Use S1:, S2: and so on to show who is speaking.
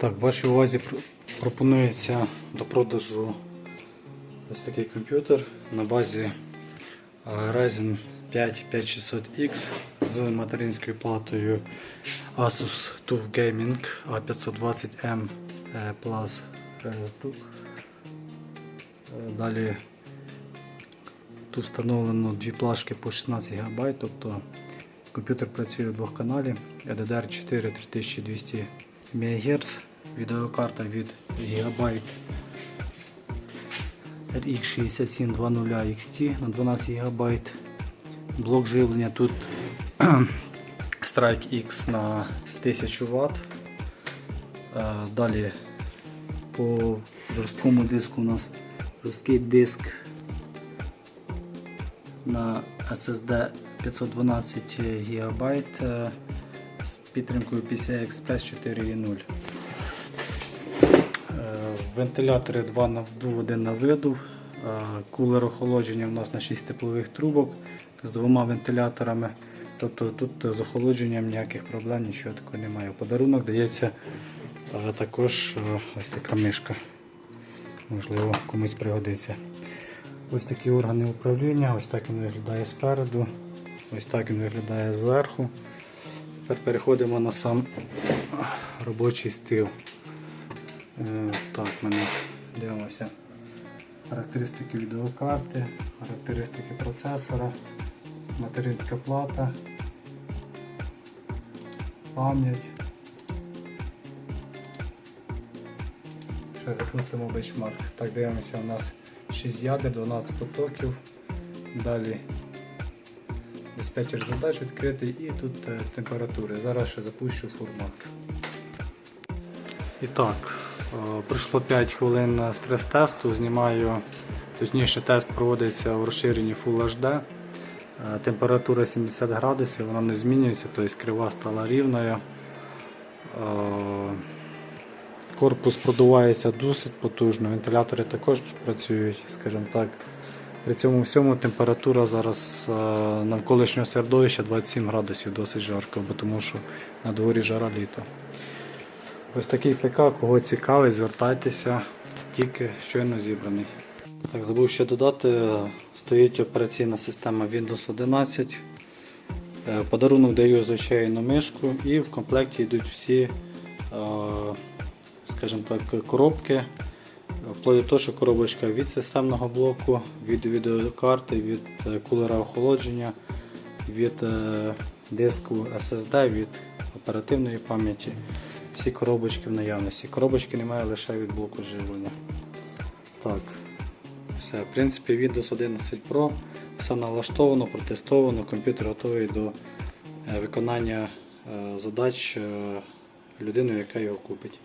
S1: Так, вашій увазі пропонується до продажу ось такий комп'ютер на базі е, Ryzen 5 5600X з материнською платою Asus TUF Gaming A520M е, Plus е, TUF. Далі тут встановлено дві плашки по 16 ГБ, тобто комп'ютер працює у двох каналі LDR4 3200 МГц, відеокарта від Gigabyte RX6720 XT на 12 ГБ. Блок живлення тут Strike X на 1000 Вт. Е, Далі по жорсткому диску у нас жорсткий диск на SSD 512 ГБ підтримкою PCI Express 4.0. Е, Вентилятори 2 на вдув, 1 на видув. Е, Кулер охолодження у нас на 6 теплових трубок з двома вентиляторами. Тобто тут з охолодженням ніяких проблем, нічого такого немає. Подарунок дається е, також е, ось така мишка. Можливо, комусь пригодиться. Ось такі органи управління, ось так він виглядає спереду, ось так він виглядає зверху. Тепер переходимо на сам робочий стил. Е, Так, ми дивимося характеристики відеокарти, характеристики процесора, материнська плата, пам'ять. Ще запустимо бенчмарк. Так, дивимося, у нас 6 ядер, 12 потоків. Далі диспетчер задач відкритий і тут е, температури. Зараз ще запущу фурмак. І так, е, пройшло 5 хвилин стрес-тесту. Знімаю, точніше тест проводиться в розширенні Full HD. Е, Температура 70 градусів, вона не змінюється, тобто крива стала рівною. Корпус продувається досить потужно, вентилятори також працюють, скажімо так. При цьому всьому температура зараз е, навколишнього середовища 27 градусів, досить жарко, бо тому що на дворі жара літо. Ось такий ПК, кого цікавить, звертайтеся, тільки щойно зібраний. Так, забув ще додати, стоїть операційна система Windows 11. Е, Подарунок даю звичайну мишку і в комплекті йдуть всі, е, скажімо так, коробки. Вплоть до того, що коробочка від системного блоку, від відеокарти, від е, кулера охолодження, від е, диску SSD, від оперативної пам'яті. Всі коробочки в наявності. Коробочки немає лише від блоку живлення. Так, все. В принципі, Windows 11 Pro, все налаштовано, протестовано, комп'ютер готовий до е, виконання задач людиною, яка його купить.